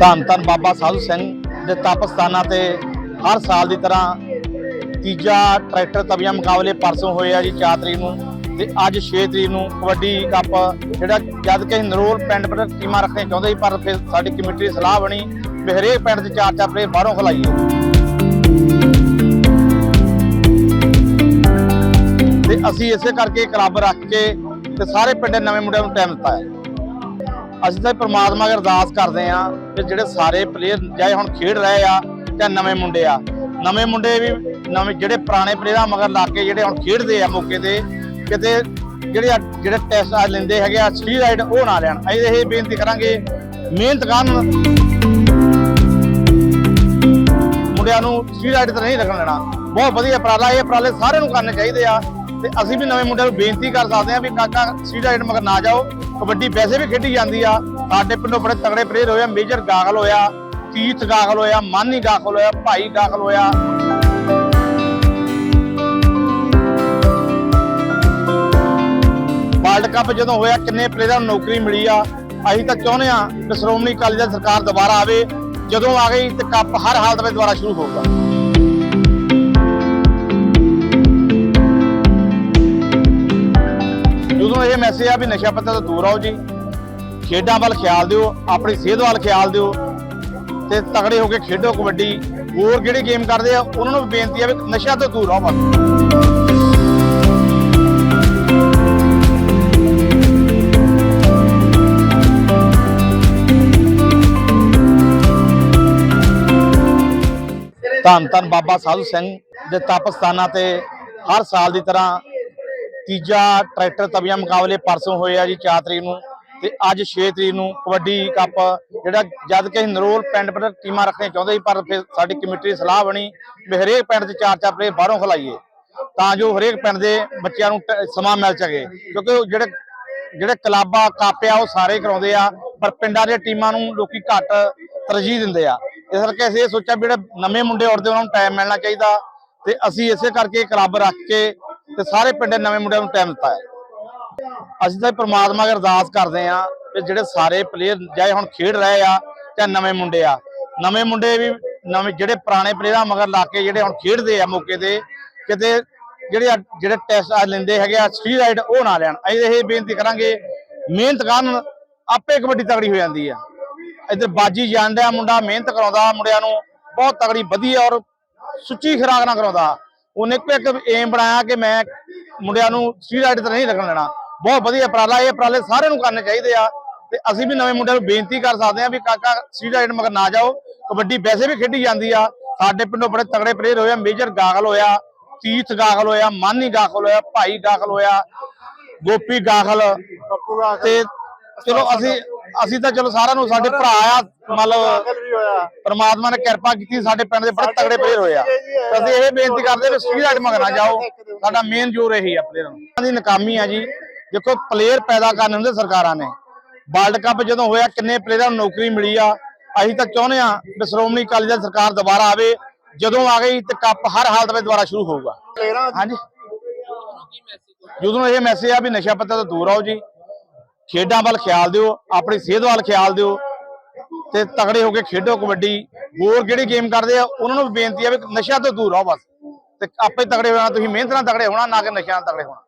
ਧੰਨ ਧੰਨ ਬਾਬਾ ਸਾਧੂ ਸਿੰਘ ਦੇ ਤਪ ਸਥਾਨਾਂ ਤੇ ਹਰ ਸਾਲ ਦੀ ਤਰ੍ਹਾਂ ਤੀਜਾ ਟਰੈਕਟਰ ਤਵੀਆਂ ਮੁਕਾਬਲੇ ਪਰਸੋਂ ਹੋਏ ਆ ਜੀ 4 ਤਰੀਕ ਨੂੰ ਤੇ ਅੱਜ 6 ਤਰੀਕ ਨੂੰ ਕਬੱਡੀ ਕੱਪ ਜਿਹੜਾ ਜਦ ਕਿ ਅਸੀਂ ਨਰੋਲ ਪਿੰਡ ਪਰ ਟੀਮਾਂ ਰੱਖਣੇ ਚਾਹੁੰਦੇ ਸੀ, ਪਰ ਫਿਰ ਸਾਡੀ ਕਮੇਟੀ ਦੀ ਸਲਾਹ ਬਣੀ ਵੀ ਹਰੇਕ ਪਿੰਡ 'ਚ ਚਾਰ ਚਾਰ ਪਲੇਅਰ ਬਾਹਰੋਂ ਖਲਾਈਏ। ਤੇ ਅਸੀਂ ਇਸੇ ਕਰਕੇ ਕਲੱਬ ਰੱਖ ਕੇ ਤੇ ਸਾਰੇ ਪਿੰਡ ਦੇ ਨਵੇਂ ਮੁੰਡਿਆਂ ਨੂੰ ਟਾਈਮ ਦਿੱਤਾ ਹੈ। ਅਸੀਂ ਤਾਂ ਪ੍ਰਮਾਤਮਾ ਅਗੇ ਅਰਦਾਸ ਕਰਦੇ ਆ ਕਿ ਜਿਹੜੇ ਸਾਰੇ ਪਲੇਅਰ ਚਾਹੇ ਹੁਣ ਖੇਡ ਰਹੇ ਆ ਜਾਂ ਨਵੇਂ ਮੁੰਡੇ ਆ, ਨਵੇਂ ਮੁੰਡੇ ਵੀ ਨਵੇਂ ਜਿਹੜੇ ਪੁਰਾਣੇ ਪਲੇਅਰਾਂ ਮਗਰ ਲਾ ਕੇ ਜਿਹੜੇ ਹੁਣ ਖੇਡਦੇ ਆ ਮੌਕੇ ਤੇ, ਕਿਤੇ ਜਿਹੜੇ ਜਿਹੜੇ ਟੈਸਟ ਆ ਲੈਂਦੇ ਹੈਗੇ ਆ ਸਟੀਰਾਇਡ ਉਹ ਨਾ ਲੈਣ। ਅਸੀਂ ਇਹ ਬੇਨਤੀ ਕਰਾਂਗੇ, ਮਿਹਨਤ ਕਰਨ। ਮੁੰਡਿਆਂ ਨੂੰ ਸਟੀਰਾਇਡ ਤੇ ਨਹੀਂ ਰੱਖਣ ਲੈਣਾ ਬਹੁਤ ਵਧੀਆ ਉਪਰਾਲਾ, ਇਹ ਉਪਰਾਲੇ ਸਾਰਿਆਂ ਨੂੰ ਕਰਨੇ ਚਾਹੀਦੇ ਆ। ਤੇ ਅਸੀਂ ਵੀ ਨਵੇਂ ਮੁੰਡਿਆਂ ਨੂੰ ਬੇਨਤੀ ਕਰ ਸਕਦੇ ਆ ਵੀ ਕਾਕਾ ਸਟੀਰਾਇਡ ਮਗਰ ਨਾ ਜਾਓ। ਕਬੱਡੀ ਵੈਸੇ ਵੀ ਖੇਡੀ ਜਾਂਦੀ ਆ। ਸਾਡੇ ਪਿੰਡੋਂ ਬੜੇ ਤਗੜੇ ਪਲੇਅਰ ਹੋਇਆ ਮੇਜਰ ਗਾਗਲ ਹੋਇਆ ਤੀਰਥ ਗਾਗਲ ਹੋਇਆ, ਮਾਨੀ ਗਾਗਲ ਹੋਇਆ, ਭਾਈ ਗਾਗਲ ਹੋਇਆ। ਵਰਲਡ ਕੱਪ ਜਦੋਂ ਹੋਇਆ, ਕਿੰਨੇ ਪਲੇਅਰਾਂ ਨੂੰ ਨੌਕਰੀ ਮਿਲੀ ਆ। ਅਸੀਂ ਤਾਂ ਚਾਹੁੰਦੇ ਆ ਕਿ ਸ਼੍ਰੋਮਣੀ ਅਕਾਲੀ ਦਲ ਸਰਕਾਰ ਦੁਬਾਰਾ ਆਵੇ। ਜਦੋਂ ਆ ਗਈ ਤੇ ਕੱਪ ਹਰ ਹਾਲਤ ਵਿੱਚ ਦੁਬਾਰਾ ਸ਼ੁਰੂ ਹੋਊਗਾ। ਜਦੋਂ ਇਹ ਮੈਸੇਜ ਆ ਵੀ ਨਸ਼ਾ ਪੱਤਾ ਤੋਂ ਦੂਰ ਆਓ ਜੀ। ਖੇਡਾਂ ਵੱਲ ਖਿਆਲ ਦਿਓ, ਆਪਣੀ ਸਿਹਤ ਵੱਲ ਖਿਆਲ ਦਿਓ। ਤੇ ਤਗੜੇ ਹੋ ਕੇ ਖੇਡੋ ਕਬੱਡੀ। ਹੋਰ ਜਿਹੜੀ ਗੇਮ ਕਰਦੇ ਆ, ਉਹਨਾਂ ਨੂੰ ਵੀ ਬੇਨਤੀ ਆ ਵੀ ਨਸ਼ਾ ਤੋਂ ਦੂਰ ਰਹੋ ਬਸ। ਧੰਨ ਧੰਨ ਬਾਬਾ ਸਾਧੂ ਸਿੰਘ ਦੇ ਤਪ ਸਥਾਨਾਂ ਤੇ ਹਰ ਸਾਲ ਦੀ ਤਰ੍ਹਾਂ ਤੀਜਾ ਟਰੈਕਟਰ ਤਵੀਆਂ ਮੁਕਾਬਲੇ ਪਰਸੋਂ ਹੋਏ ਆ ਜੀ 4 ਤਰੀਕ ਨੂੰ ਤੇ ਅੱਜ 6 ਤਰੀਕ ਨੂੰ ਕਬੱਡੀ ਕੱਪ ਜਿਹੜਾ ਜਦ ਕਿ ਨਰੋਲ ਪਿੰਡ ਪਰ ਟੀਮਾਂ ਰੱਖਣੇ ਚਾਹੁੰਦੇ ਸੀ, ਪਰ ਫਿਰ ਸਾਡੀ ਕਮੇਟੀ ਦੀ ਸਲਾਹ ਬਣੀ ਵੀ ਹਰੇਕ ਪਿੰਡ 'ਚ ਚਾਰ ਚਾਰ ਪਲੇਅਰ ਬਾਹਰੋਂ ਖਲਾਈਏ। ਤਾਂ ਜੋ ਹਰੇਕ ਪਿੰਡ ਦੇ ਬੱਚਿਆਂ ਨੂੰ ਸਮਾਂ ਮਿਲ ਸਕੇ। ਕਿਉਂਕਿ ਉਹ ਜਿਹੜੇ ਜਿਹੜੇ ਕਲੱਬਾਂ, ਕਾਪਿਆ ਉਹ ਸਾਰੇ ਕਰਾਉਂਦੇ ਆ, ਪਰ ਪਿੰਡਾਂ ਦੀਆਂ ਟੀਮਾਂ ਨੂੰ ਲੋਕੀ ਘੱਟ ਤਰਜੀਹ ਦਿੰਦੇ ਆ। ਇਸ ਕਰਕੇ ਅਸੀਂ ਇਹ ਸੋਚਿਆ ਵੀ ਜਿਹੜੇ ਨਵੇਂ ਮੁੰਡੇ ਉੱਠਦੇ ਉਹਨਾਂ ਨੂੰ ਟਾਈਮ ਮਿਲਣਾ ਚਾਹੀਦਾ ਤੇ ਅਸੀਂ ਇਸੇ ਕਰਕੇ ਕਲੱਬ ਰੱਖ ਕੇ ਤੇ ਸਾਰੇ ਪਿੰਡ ਦੇ ਨਵੇਂ ਮੁੰਡਿਆਂ ਨੂੰ ਟਾਈਮ ਦਿੱਤਾ ਹੈ। ਅਸੀਂ ਤਾਂ ਪ੍ਰਮਾਤਮਾ ਅਗੇ ਅਰਦਾਸ ਕਰਦੇ ਆ ਕਿ ਜਿਹੜੇ ਸਾਰੇ ਪਲੇਅਰ ਚਾਹੇ ਹੁਣ ਖੇਡ ਰਹੇ ਆ ਜਾਂ ਨਵੇਂ ਮੁੰਡੇ ਆ, ਨਵੇਂ ਮੁੰਡੇ ਵੀ ਨਵੇਂ ਜਿਹੜੇ ਪੁਰਾਣੇ ਪਲੇਅਰਾਂ ਮਗਰ ਲਾ ਕੇ ਜਿਹੜੇ ਹੁਣ ਖੇਡਦੇ ਆ ਮੌਕੇ ਤੇ, ਕਿਤੇ ਜਿਹੜੇ ਜਿਹੜੇ ਟੈਸਟ ਆ ਲੈਂਦੇ ਹੈਗੇ ਆ ਸਟੀਰਾਇਡ ਉਹ ਨਾ ਲੈਣ। ਅਸੀਂ ਇਹ ਬੇਨਤੀ ਕਰਾਂਗੇ, ਮਿਹਨਤ ਕਰਨ ਆਪੇ ਕਬੱਡੀ ਤਗੜੀ ਹੋ ਜਾਂਦੀ ਆ। ਇੱਧਰ ਬਾਜੀ ਜਾਂਦਾ ਮੁੰਡਾ, ਮਿਹਨਤ ਕਰਾਉਂਦਾ ਮੁੰਡਿਆਂ ਨੂੰ, ਬਹੁਤ ਤਗੜੀ ਵਧੀਆ ਔਰ ਸੁੱਚੀ ਖੁਰਾਕ ਨਾਲ ਕਰਾਉਂਦਾ। ਉਹਨੇ ਇੱਕੋ ਏਮ ਬਣਾਇਆ ਕਿ ਮੈਂ ਮੁੰਡਿਆਂ ਨੂੰ ਸਟੀਰਾਇਡ ਤੇ ਨਹੀਂ ਰੱਖਣ ਦੇਣਾ। ਬਹੁਤ ਵਧੀਆ ਉਪਰਾਲਾ ਇਹ ਉਪਰਾਲੇ ਸਾਰਿਆਂ ਨੂੰ ਕਰਨੇ ਚਾਹੀਦੇ ਆ। ਤੇ ਅਸੀਂ ਵੀ ਨਵੇਂ ਮੁੰਡਿਆਂ ਨੂੰ ਬੇਨਤੀ ਕਰ ਸਕਦੇ ਆ ਵੀ ਕਾਕਾ ਸਟੀਰਾਇਡ ਮਗਰ ਨਾ ਜਾਓ। ਕਬੱਡੀ ਵੈਸੇ ਵੀ ਖੇਡੀ ਜਾਂਦੀ ਆ। ਸਾਡੇ ਪਿੰਡੋਂ ਬੜੇ ਤਗੜੇ ਪਲੇਅਰ ਹੋਏ ਆ ਮੇਜਰ ਗਾਗਲ ਹੋਇਆ ਤੀਰਥ ਗਾਗਲ ਹੋਇਆ ਮਾਨੀ ਗਾਗਲ ਹੋਇਆ ਭਾਈ ਗਾਗਲ ਹੋਇਆ ਗੋਪੀ ਗਾਗਲ ਤੇ ਚਲੋ ਅਸੀਂ ਅਸੀਂ ਤਾਂ ਚਲੋ ਸਾਰਿਆਂ ਨੂੰ ਸਾਡੇ ਭਰਾ ਆ ਮਤਲਬ ਪਰਮਾਤਮਾ ਨੇ ਕਿਰਪਾ ਕੀਤੀ ਸਾਡੇ ਪਿੰਡ ਦੇ ਬੜੇ ਤਗੜੇ ਪਲੇਅਰ ਹੋਏ ਆ। ਅਸੀਂ ਇਹ ਬੇਨਤੀ ਕਰਦੇ ਵੀ ਸਟੀਰਾਇਡ ਮਗਰ ਨਾ ਜਾਓ। ਸਾਡਾ ਮੇਨ ਜੋਰ ਇਹੀ ਆ ਪਲੇਅਰਾਂ ਨੂੰ। ਦੀ ਨਕਾਮੀ ਆ ਜੀ। ਦੇਖੋ ਪਲੇਅਰ ਪੈਦਾ ਕਰਨ ਹੁੰਦੇ ਸਰਕਾਰਾਂ ਨੇ। ਵਰਲਡ ਕੱਪ ਜਦੋਂ ਹੋਇਆ ਕਿੰਨੇ ਪਲੇਅਰਾਂ ਨੂੰ ਨੌਕਰੀ ਮਿਲੀ ਆ। ਅਸੀਂ ਤਾਂ ਚਾਹੁੰਦੇ ਆ ਵੀ ਸ਼੍ਰੋਮਣੀ ਅਕਾਲੀ ਦਲ ਸਰਕਾਰ ਦੁਬਾਰਾ ਆਵੇ। ਜਦੋਂ ਆ ਗਈ ਤੇ ਕੱਪ ਹਰ ਹਾਲਤ ਵਿੱਚ ਦੁਬਾਰਾ ਸ਼ੁਰੂ ਹੋਊਗਾ। ਹਾਂਜੀ। ਜਦੋਂ ਇਹ ਮੈਸੇਜ ਆ ਵੀ ਨਸ਼ਾ ਪੱਤਾ ਤੋਂ ਦੂਰ ਆਓ ਜੀ। ਖੇਡਾਂ ਵੱਲ ਖਿਆਲ ਦਿਓ, ਆਪਣੀ ਸਿਹਤ ਵੱਲ ਖਿਆਲ ਦਿਓ ਤੇ ਤਗੜੇ ਹੋ ਕੇ ਖੇਡੋ ਕਬੱਡੀ। ਹੋਰ ਜਿਹੜੀ ਗੇਮ ਕਰਦੇ ਆ, ਉਹਨਾਂ ਨੂੰ ਵੀ ਬੇਨਤੀ ਆ ਵੀ ਨਸ਼ਿਆਂ ਤੋਂ ਦੂਰ ਰਹੋ ਬਸ। ਤੇ ਆਪੇ ਤਗੜੇ ਹੋਣਾ, ਤੁਸੀਂ ਮਿਹਨਤ ਨਾਲ ਤਗੜੇ ਹੋਣਾ, ਨਾ ਕਿ ਨਸ਼ਿਆਂ ਨਾਲ ਤਗੜੇ ਹੋਣਾ।